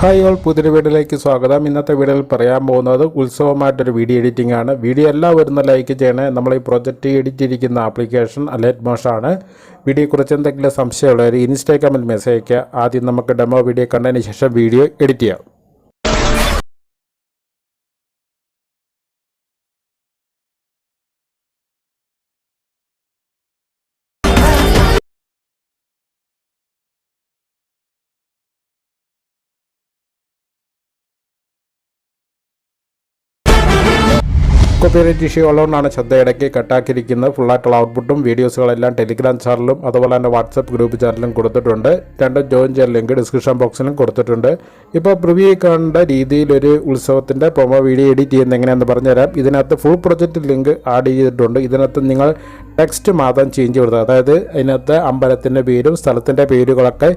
Hi all പുതിയ വീഡിയോയിലേക്ക് സ്വാഗതം. ഇന്നത്തെ വീഡിയോയിൽ പറയാൻ പോകുന്നത് ഉത്സവമായിട്ടൊരു വീഡിയോ എഡിറ്റിംഗ് ആണ്. വീഡിയോ എല്ലാം വരുന്ന ലൈക്ക് ചെയ്യണേ. നമ്മൾ ഈ പ്രൊജക്റ്റ് എഡിറ്റ് ചെയ്തിരിക്കുന്ന ആപ്ലിക്കേഷൻ അലേറ്റ് മോഷാണ് വീഡിയോയെക്കുറിച്ച് എന്തെങ്കിലും സംശയമുള്ളവർ ഇൻസ്റ്റാഗ്രാമിൽ മെസ്സേജ് അയയ്ക്കുക. ആദ്യം നമുക്ക് ഡെമോ വീഡിയോ കണ്ടതിന് ശേഷം വീഡിയോ എഡിറ്റ് ചെയ്യാം. കോപ്പിറൈറ്റ് ഇഷ്യൂ ഉള്ളതുകൊണ്ടാണ് ശ്രദ്ധ ഇടയ്ക്ക് കട്ടാക്കിയിരിക്കുന്നത്. ഫുള്ളായിട്ടുള്ള ഔട്ട്പുട്ടും വീഡിയോസുകളെല്ലാം ടെലിഗ്രാം ചാനലും അതുപോലെ തന്നെ വാട്സപ്പ് ഗ്രൂപ്പ് ചാനലും കൊടുത്തിട്ടുണ്ട്. രണ്ടും ജോയിൻ ചെയ്യാൻ ലിങ്ക് ഡിസ്ക്രിപ്ഷൻ ബോക്സിലും കൊടുത്തിട്ടുണ്ട്. ഇപ്പോൾ പ്രിവ്യൂ കാണേണ്ട രീതിയിൽ ഒരു ഉത്സവത്തിന്റെ പ്രൊമോ വീഡിയോ എഡിറ്റ് ചെയ്യുന്ന എങ്ങനെയാണെന്ന് പറഞ്ഞുതരാം. ഇതിനകത്ത് ഫുൾ പ്രൊജക്റ്റ് ലിങ്ക് ആഡ് ചെയ്തിട്ടുണ്ട്. ഇതിനകത്ത് നിങ്ങൾ ടെക്സ്റ്റ് മാത്രം ചേഞ്ച് കൊടുത്താൽ അതായത് അതിനകത്ത് അമ്പലത്തിന്റെ പേരും സ്ഥലത്തിന്റെ പേരുകളൊക്കെ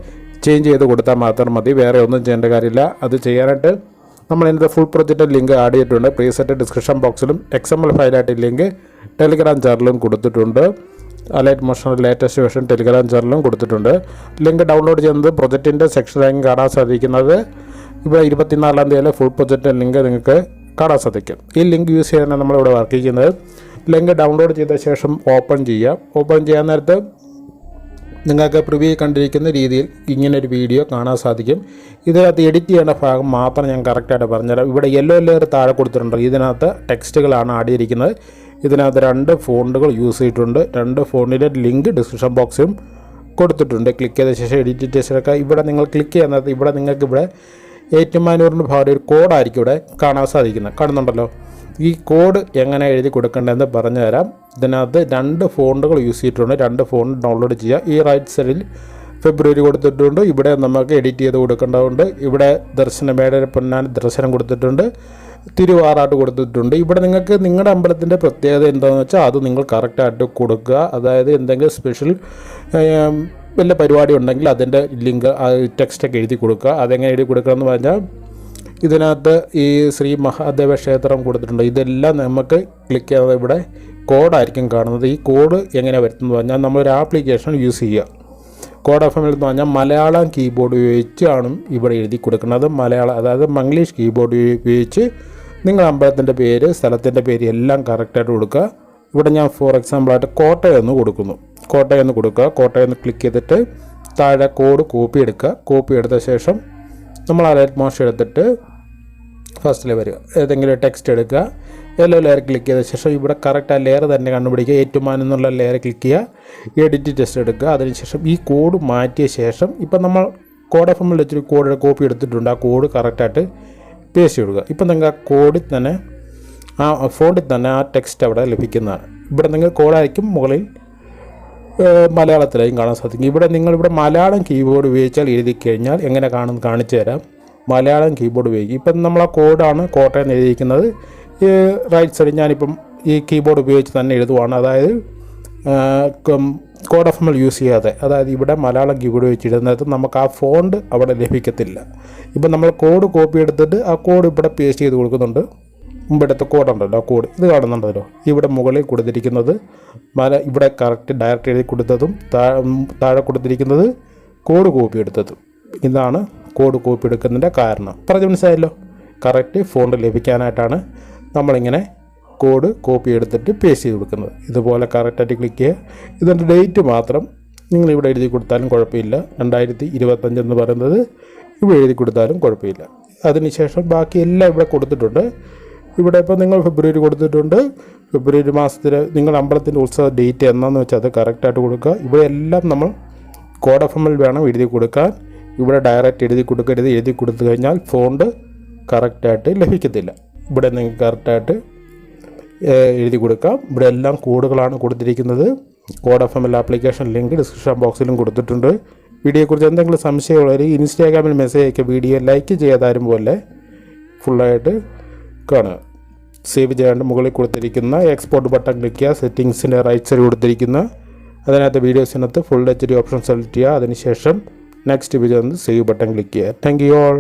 ചേഞ്ച് ചെയ്ത് കൊടുത്താൽ മാത്രം മതി. വേറെ ഒന്നും ചെയ്യേണ്ട കാര്യമില്ല. അത് ചെയ്യാനായിട്ട് നമ്മൾ ഇതിന്റെ ഫുൾ പ്രൊജക്റ്റ് ലിങ്ക് ആഡ് ചെയ്തിട്ടുണ്ട്. പ്രീസെറ്റ് ഡിസ്ക്രിപ്ഷൻ ബോക്സിലും എക്സ് എം എൽ ഫയലായിട്ട് ലിങ്ക് ടെലിഗ്രാം ചാനലിലും കൊടുത്തിട്ടുണ്ട്. Alight motion latest version Telegram ചാനലിലും കൊടുത്തിട്ടുണ്ട്. ലിങ്ക് ഡൗൺലോഡ് ചെയ്യുന്നത് പ്രൊജക്റ്റിന്റെ സെക്ഷനിലേക്ക് കാണാൻ സാധിക്കുന്നത്. ഇപ്പോൾ ഇരുപത്തിനാലാം തീയതി ഫുൾ പ്രൊജക്റ്റ് ലിങ്ക് നിങ്ങൾക്ക് കാണാൻ സാധിക്കും. ഈ ലിങ്ക് യൂസ് ചെയ്യാനാണ് നമ്മളിവിടെ വർക്ക് ചെയ്യുന്നത്. ലിങ്ക് ഡൗൺലോഡ് ചെയ്ത ശേഷം ഓപ്പൺ ചെയ്യാം. ഓപ്പൺ ചെയ്യാൻ നേരത്ത് നിങ്ങൾക്ക് പ്രിവ്യൂ കണ്ടിരിക്കുന്ന രീതിയിൽ ഇങ്ങനൊരു വീഡിയോ കാണാൻ സാധിക്കും. ഇതിനകത്ത് എഡിറ്റ് ചെയ്യേണ്ട ഭാഗം മാത്രം ഞാൻ കറക്റ്റായിട്ട് പറഞ്ഞുതരാം. ഇവിടെ യെല്ലോ ലെയർ താഴെ കൊടുത്തിട്ടുണ്ട്. ഇതിനകത്ത് ടെക്സ്റ്റുകളാണ് ആടിയിരിക്കുന്നത്. ഇതിനകത്ത് രണ്ട് ഫോണ്ടുകൾ യൂസ് ചെയ്തിട്ടുണ്ട്. രണ്ട് ഫോണിന്റെ ലിങ്ക് ഡിസ്ക്രിപ്ഷൻ ബോക്സിലും കൊടുത്തിട്ടുണ്ട്. ക്ലിക്ക് ചെയ്ത ശേഷം എഡിറ്റ് ചെയ്തൊക്കെ ഇവിടെ നിങ്ങൾ ക്ലിക്ക് ചെയ്യുന്നത് ഇവിടെ നിങ്ങൾക്ക് ഇവിടെ ഏറ്റുമാനൂറിന്റെ ഭാഗം ഒരു കോഡായിരിക്കും ഇവിടെ കാണാൻ സാധിക്കുന്നത്. കാണുന്നുണ്ടല്ലോ? ഈ കോഡ് എങ്ങനെ എഴുതി കൊടുക്കേണ്ടതെന്ന് പറഞ്ഞു തരാം ഇതിനകത്ത് രണ്ട് ഫോണ്ടുകൾ യൂസ് ചെയ്തിട്ടുണ്ട്. രണ്ട് ഫോൺ ഡൗൺലോഡ് ചെയ്യുക. ഈ റൈറ്റ് സൈഡിൽ ഫെബ്രുവരി കൊടുത്തിട്ടുണ്ട്. ഇവിടെ നമുക്ക് എഡിറ്റ് ചെയ്ത് കൊടുക്കേണ്ടതുണ്ട്. ഇവിടെ ദർശന മേടര പൊന്നാൻ ദർശനം കൊടുത്തിട്ടുണ്ട്. തിരുവാറാട്ട് കൊടുത്തിട്ടുണ്ട്. ഇവിടെ നിങ്ങൾക്ക് നിങ്ങളുടെ അമ്പലത്തിന്റെ പ്രത്യേകത എന്താണെന്ന് വെച്ചാൽ അത് നിങ്ങൾ കറക്റ്റായിട്ട് കൊടുക്കുക. അതായത് എന്തെങ്കിലും സ്പെഷ്യൽ വല്ല പരിപാടി ഉണ്ടെങ്കിൽ അതിന്റെ ലിങ്ക് ടെക്സ്റ്റൊക്കെ എഴുതി കൊടുക്കുക. അതെങ്ങനെ എഴുതി കൊടുക്കുക എന്ന് പറഞ്ഞാൽ ഇതിനകത്ത് ഈ ശ്രീ മഹാദേവ ക്ഷേത്രം കൊടുത്തിട്ടുണ്ട്. ഇതെല്ലാം നമുക്ക് ക്ലിക്ക് ചെയ്യാതെ ഇവിടെ കോഡായിരിക്കും കാണുന്നത്. ഈ കോഡ് എങ്ങനെ വരുത്തുന്നത് പറഞ്ഞാൽ നമ്മളൊരു ആപ്ലിക്കേഷൻ യൂസ് ചെയ്യുക. കോഡ് എഫ് എമ്മിൽ എന്ന് പറഞ്ഞാൽ മലയാളം കീബോർഡ് ഉപയോഗിച്ചാണ് ഇവിടെ എഴുതി കൊടുക്കുന്നത്. മലയാളം അതായത് മംഗ്ലീഷ് കീബോർഡ് ഉപയോഗിച്ച് നിങ്ങൾ അമ്പലത്തിന്റെ പേര് സ്ഥലത്തിന്റെ പേര് എല്ലാം കറക്റ്റായിട്ട് കൊടുക്കുക. ഇവിടെ ഞാൻ ഫോർ എക്സാമ്പിളായിട്ട് കോട്ടയെന്ന് കൊടുക്കുന്നു. കോട്ടയെന്ന് കൊടുക്കുക. കോട്ടയെന്ന് ക്ലിക്ക് ചെയ്തിട്ട് താഴെ കോഡ് കോപ്പി എടുക്കുക. കോപ്പി എടുത്ത ശേഷം നമ്മൾ അലേറ്റ് മോഷൻ എടുത്തിട്ട് ഫസ്റ്റിൽ വരിക ഏതെങ്കിലും ടെക്സ്റ്റ് എടുക്കുക. യെല്ലോ ലെയർ ക്ലിക്ക് ചെയ്ത ശേഷം ഇവിടെ കറക്റ്റ് ആ ലെയർ തന്നെ കണ്ടുപിടിക്കുക. ഏറ്റുമാൻ എന്നുള്ള ലെയർ ക്ലിക്ക് ചെയ്യുക. എഡിറ്റ് ടെസ്റ്റ് എടുക്കുക. അതിനുശേഷം ഈ കോഡ് മാറ്റിയ ശേഷം ഇപ്പം നമ്മൾ കോഡ് എഫ് എമ്മിൽ വെച്ചൊരു കോഡ് കോപ്പി എടുത്തിട്ടുണ്ട്. ആ കോഡ് കറക്റ്റായിട്ട് പേസ്റ്റ് കൊടുക്കുക ഇപ്പം നിങ്ങൾക്ക് ആ കോഡിൽ തന്നെ ആ ഫോണിൽ തന്നെ ആ ടെക്സ്റ്റ് അവിടെ ലഭിക്കുന്നതാണ്. ഇവിടെ നിങ്ങൾ കോഡായിരിക്കും മുകളിൽ മലയാളത്തിലായും കാണാൻ സാധിക്കും. ഇവിടെ നിങ്ങൾ ഇവിടെ മലയാളം കീബോർഡ് ഉപയോഗിച്ചാൽ എഴുതി കഴിഞ്ഞാൽ എങ്ങനെ കാണും കാണിച്ചു തരാം. മലയാളം കീബോർഡ് ഉപയോഗിക്കും. ഇപ്പം നമ്മൾ ആ കോഡാണ് കോട്ടയം എഴുതിയിരിക്കുന്നത്. ഈ റൈറ്റ് സൈഡിൽ ഞാനിപ്പം ഈ കീബോർഡ് ഉപയോഗിച്ച് തന്നെ എഴുതുവാണ്. അതായത് കോഡ് ഓഫ് എൽ യൂസ് ചെയ്യാതെ. അതായത് ഇവിടെ മലയാളം കീബോർഡ് വെച്ച് ഇടുന്നത് നമുക്ക് ആ ഫോണ്ട് അവിടെ ലഭിക്കത്തില്ല. ഇപ്പം നമ്മൾ കോഡ് കോപ്പി എടുത്തിട്ട് ആ കോഡ് ഇവിടെ പേസ്റ്റ് ചെയ്ത് കൊടുക്കുന്നുണ്ട്. മുമ്പെടുത്ത കോഡുണ്ടല്ലോ ആ കോഡ് ഇത് കാണുന്നുണ്ടല്ലോ. ഇവിടെ മുകളിൽ കൊടുത്തിരിക്കുന്നത് മല ഇവിടെ കറക്റ്റ് ഡയറക്റ്റ് എഴുതി കൊടുത്തതും താഴെ കൊടുത്തിരിക്കുന്നത് കോഡ് കോപ്പി എടുത്തതും. ഇതാണ് കോഡ് കോപ്പി എടുക്കുന്നതിന്റെ കാരണം. പറഞ്ഞു മനസ്സിലായല്ലോ? കറക്റ്റ് ഫോണ്ട് ലഭിക്കാനായിട്ടാണ് നമ്മളിങ്ങനെ കോഡ് കോപ്പി എടുത്തിട്ട് പേസ്റ്റ് ചെയ്ത് കൊടുക്കുന്നത്. ഇതുപോലെ കറക്റ്റായിട്ട് ക്ലിക്ക് ചെയ്യുക. ഇതിന്റെ ഡേറ്റ് മാത്രം നിങ്ങൾ ഇവിടെ എഴുതി കൊടുത്താലും കുഴപ്പമില്ല. രണ്ടായിരത്തി ഇരുപത്തഞ്ചെന്ന് പറയുന്നത് ഇവിടെ എഴുതി കൊടുത്താലും കുഴപ്പമില്ല. അതിനുശേഷം ബാക്കി എല്ലാം ഇവിടെ കൊടുത്തിട്ടുണ്ട്. ഇവിടെ ഇപ്പോൾ നിങ്ങൾ ഫെബ്രുവരി കൊടുത്തിട്ടുണ്ട്. ഫെബ്രുവരി മാസത്തിൽ നിങ്ങൾ അമ്പലത്തിന്റെ ഉത്സവ ഡേറ്റ് എന്നാന്ന് വെച്ചാൽ അത് കറക്റ്റായിട്ട് കൊടുക്കുക. ഇവിടെ എല്ലാം നമ്മൾ കോഡ് എഫ് എമ്മിൽ വേണം എഴുതി കൊടുക്കാൻ. ഇവിടെ ഡയറക്റ്റ് എഴുതി കൊടുക്കരുത് എഴുതി കൊടുത്തു കഴിഞ്ഞാൽ ഫോണ്ട് കറക്റ്റായിട്ട് ലഭിക്കത്തില്ല. ഇവിടെ നിങ്ങൾക്ക് കറക്റ്റായിട്ട് എഴുതി കൊടുക്കാം. ഇവിടെ എല്ലാം കോഡുകളാണ് കൊടുത്തിരിക്കുന്നത്. Code F M L application link description ബോക്സിലും കൊടുത്തിട്ടുണ്ട്. വീഡിയോയെക്കുറിച്ച് എന്തെങ്കിലും സംശയമുള്ളവർ ഇൻസ്റ്റാഗ്രാമിൽ മെസ്സേജ് അയക്കുക വീഡിയോ ലൈക്ക് ചെയ്യാതാരും പോലെ ഫുള്ളായിട്ട് കാണുക. സേവ് ചെയ്യാണ്ട് മുകളിൽ കൊടുത്തിരിക്കുന്ന എക്സ്പോർട്ട് ബട്ടൺ ക്ലിക്ക് ചെയ്യുക സെറ്റിങ്സിന്റെ റൈറ്റ് സൈഡ് കൊടുത്തിരിക്കുന്ന അതിനകത്ത് വീഡിയോസിനകത്ത് full H D option select ചെയ്യുക. അതിനുശേഷം next video save button click ചെയ്യുക താങ്ക് യു ഓൾ